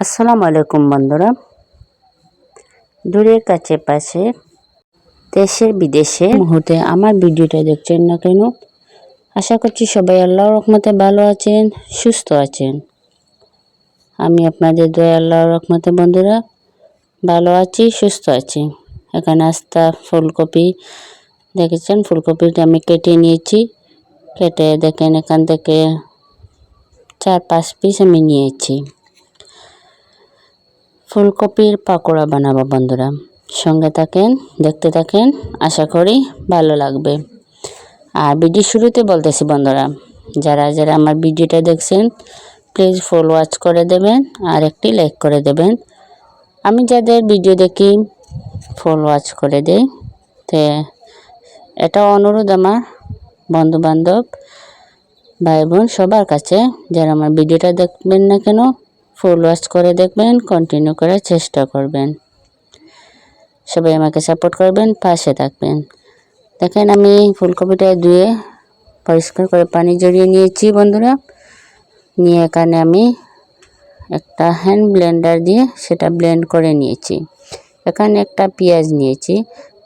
আসসালামু আলাইকুম বন্ধুরা। দূরের কাছে পাশে দেশের বিদেশে মুহূর্তে আমার ভিডিওটা দেখছেন না কেন? আশা করছি সবাই আল্লাহর রহমতে ভালো আছেন, সুস্থ আছেন। আমি আপনাদের দয়া আল্লাহর রহমতে বন্ধুরা ভালো আছি, সুস্থ আছি। এখানে আস্তা ফুলকপি দেখেছেন? ফুলকপিটা আমি কেটে নিয়েছি। কেটে দেখেন এখান থেকে চার পাঁচ পিস আমি নিয়েছি। ফুলকপির পাকোড়া বানাবো বন্ধুরা। সঙ্গে থাকেন, দেখতে থাকেন, আশা করি ভালো লাগবে। আর ভিডিও শুরুতে বলতেছি বন্ধুরা, যারা যারা আমার ভিডিওটা দেখছেন প্লিজ ফুল ওয়াচ করে দেবেন আর একটি লাইক করে দেবেন। আমি যাদের ভিডিও দেখি ফুল ওয়াচ করে দেই। তে এটা অনুরোধ আমার বন্ধু বান্ধব ভাই বোন সবার কাছে, যারা আমার ভিডিওটা দেখবেন না কেন ফুল ওয়াচ করে দেখবেন কন্টিনিউ করার চেষ্টা করবেন। সবাই আমাকে সাপোর্ট করবেন, পাশে থাকবেন। দেখেন আমি ফুলকপিটা ধুয়ে পরিষ্কার করে পানি জড়িয়ে নিয়েছি বন্ধুরা। নিয়ে এখানে আমি একটা হ্যান্ড ব্লেন্ডার দিয়ে সেটা ব্লেন্ড করে নিয়েছি। এখানে একটা পেঁয়াজ নিয়েছি।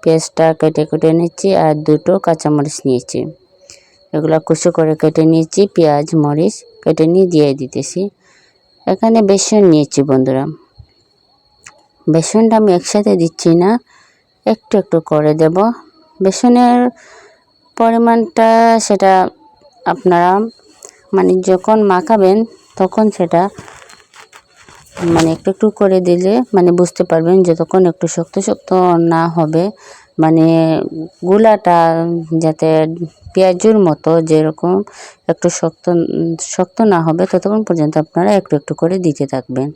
পেঁয়াজটা কেটে কেটে নিচ্ছি আর দুটো কাঁচামরিচ নিয়েছি। এগুলো কুচো করে কেটে নিয়েছি, পেঁয়াজ, মরিচ কেটে নিয়ে দিয়ে দিতেছি। এখানে বেসন নিয়েছি বন্ধুরা। বেসনটা আমি একসাথে দিচ্ছি না, একটু একটু করে দেব। বেসনের পরিমাণটা সেটা আপনারা মানে যখন মাখাবেন তখন সেটা মানে একটু একটু করে দিলে মানে বুঝতে পারবেন যতক্ষণ একটু শক্ত শক্ত না হবে। মানে গুলাটা যাতে পেঁয়াজুর মতো যেরকম একটু শক্ত শক্ত না হবে ততক্ষণ পর্যন্ত আপনারা একটু একটু করে দিতে থাকবেন।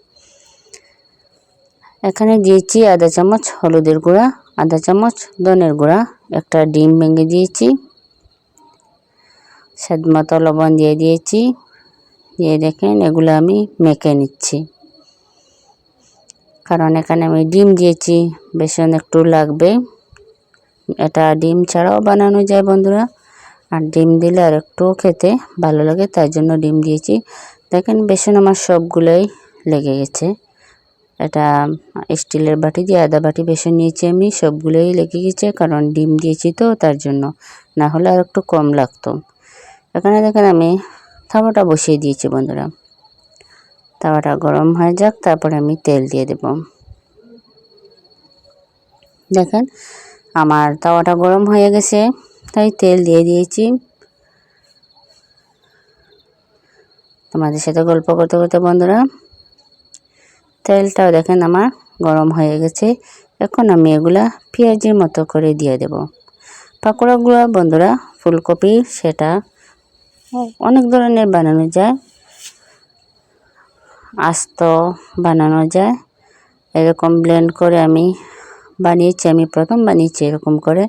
এখানে দিয়েছি আধা চামচ হলুদের গুঁড়া, আধা চামচ ধনের গুঁড়া, একটা ডিম ভেঙে দিয়েছি। স্বাদ মতো লবণ দিয়ে দিয়েছি। দিয়ে দেখেন এগুলো আমি মেখে নিচ্ছি। কারণ এখানে আমি ডিম দিয়েছি, বেসন একটু লাগবে। এটা ডিম ছাড়াও বানানো যায় বন্ধুরা। আর ডিম দিলে আর একটু খেতে ভালো লাগে, তাই জন্য ডিম দিয়েছি। দেখেন বেসন আমার সবগুলোই লেগে গেছে। এটা স্টিলের বাটি দিয়ে আদা বাটি বেসন নিয়েছি আমি, সবগুলোই লেগে গেছে, কারণ ডিম দিয়েছি তো, তার জন্য। না হলে আর একটু কম লাগতো। এখানে দেখেন আমি থাবাটা বসিয়ে দিয়েছি বন্ধুরা। তাওয়াটা গরম হয়ে যাক, তারপরে আমি তেল দিয়ে দেব। দেখেন আমার তাওয়াটা গরম হয়ে গেছে, তাই তেল দিয়ে দিয়েছি। তোমাদের সাথে গল্প করতে করতে বন্ধুরা, তেলটাও দেখেন আমার গরম হয়ে গেছে। এখন আমি এগুলা পেঁয়াজের মতো করে দিয়ে দেব। পাকোড়াগুলো বন্ধুরা, ফুলকপি, সেটা, অনেক ধরনের বানানো যায়। আস্ত বানানো যায়। এরকম ব্লেন্ড করে আমি বানিয়েছি, আমি প্রথম বানিয়েছি এরকম করে।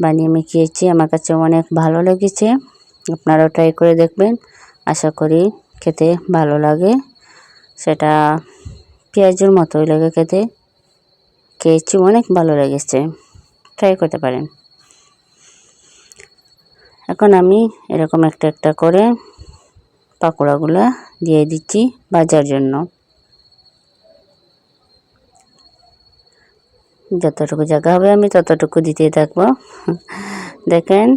বানিয়ে আমি খেয়েছি আমার কাছে অনেক ভালো লেগেছে। আপনারাও ট্রাই করে দেখবেন। আশা করি খেতে ভালো লাগে। সেটা পেঁয়াজের মতোই লাগে খেতে। খেয়েছি, অনেক ভালো লেগেছে। ট্রাই করতে পারেন। এখন আমি এরকম একটা একটা করে পাকোড়াগুলো দিয়ে দিচ্ছি ভাজার জন্য। যতটুকু জায়গা হবে আমি ততটুকু দিতে থাকব। দেখেন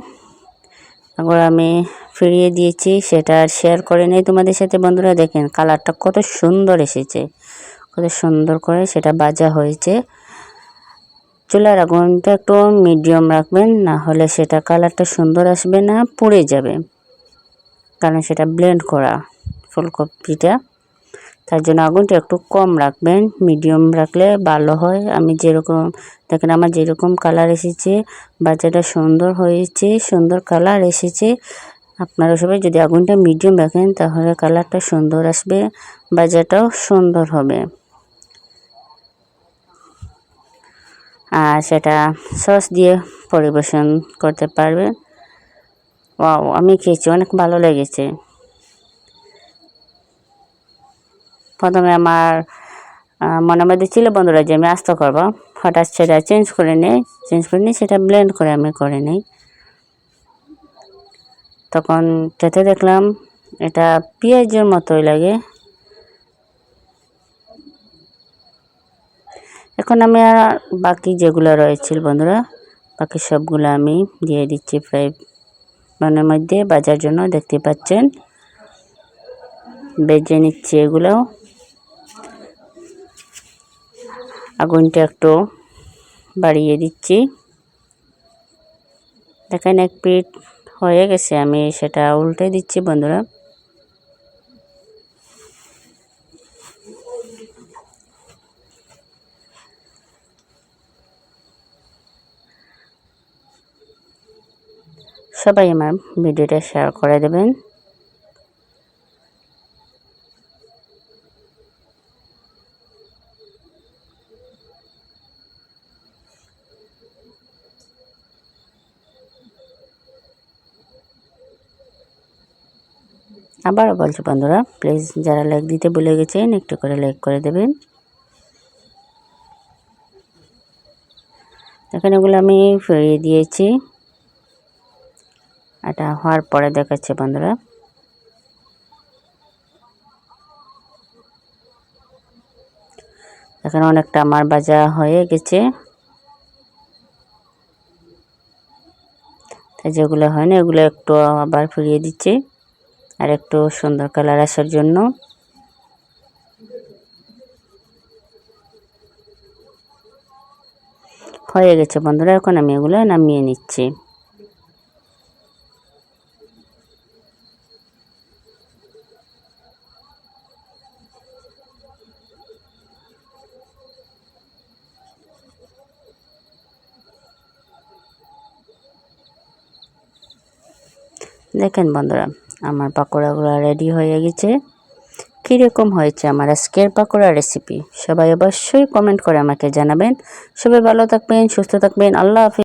এখন আমি ফিরিয়ে দিয়েছি, সেটা আর শেয়ার করে নেই তোমাদের সাথে বন্ধুরা। দেখেন কালারটা কত সুন্দর এসেছে, কত সুন্দর করে সেটা বাজা হয়েছে। চুলার আগুনটা একটু মিডিয়াম রাখবেন, না হলে সেটা কালারটা সুন্দর আসবে না, পুড়ে যাবে। কারণ সেটা ব্লেন্ড করা ফুলকপিটা। তার জন্য আগুনটা একটু কম রাখবেন মিডিয়াম রাখলে ভালো হয়। আমি যেরকম, দেখেন আমার যেরকম কালার এসেছে, বাচ্চাটা সুন্দর হয়েছে, সুন্দর কালার এসেছে। আপনারা সবাই যদি আগুনটা মিডিয়াম রাখেন, তাহলে কালারটা সুন্দর আসবে বাজারটাও সুন্দর হবে। আর সেটা সস দিয়ে পরিবেশন করতে পারবেন ওয়াও আমি খেয়েছি, অনেক ভালো লেগেছে। প্রথমে আমার মনে মধ্যে ছিল, বন্ধুরা, যে আমি আস্ত করব। হঠাৎ সেটা চেঞ্জ করে নেই চেঞ্জ করে নিই সেটা ব্লেন্ড করে আমি করে নিই। তখন খেতে দেখলাম, এটা পেঁয়াজের মতোই লাগে। এখন আমি আর বাকি যেগুলো রয়েছে বন্ধুরা, বাকি সবগুলো আমি দিয়ে দিচ্ছি ফ্রাই প্যানের মধ্যে, বাজার জন্য দেখতে পাচ্ছেন। বেজে নিচ্ছি এগুলো। আগুনটা একটু বাড়িয়ে দিচ্ছি। দেখেন এক পিঠ হয়ে গেছে, আমি সেটা উল্টে দিচ্ছি বন্ধুরা। সবাই আমার ভিডিওটা শেয়ার করে দেবেন। আবারও বলছি বন্ধুরা প্লিজ যারা লাইক দিতে ভুলে গেছেন, একটু করে লাইক করে দেবেন। এখানে এগুলো আমি ফিরিয়ে দিয়েছি। এটা হওয়ার পরে দেখাচ্ছে বন্ধুরা। এখানে অনেকটা আমার বাজা হয়ে গেছে। তাই যেগুলো হয় না, এগুলো একটু আবার ফিরিয়ে দিচ্ছি। আর একটু সুন্দর কালার আসার জন্য। হয়ে গেছে বন্ধুরা, এখন আমি এগুলো নামিয়ে নিচ্ছি। দেখেন বন্ধুরা আমার পাকোড়াগুলো রেডি হয়ে গেছে। কীরকম হয়েছে আমার আজকের পাকোড়া রেসিপি সবাই অবশ্যই কমেন্ট করে আমাকে জানাবেন। সবাই ভালো থাকবেন, সুস্থ থাকবেন। আল্লাহ হাফিজ।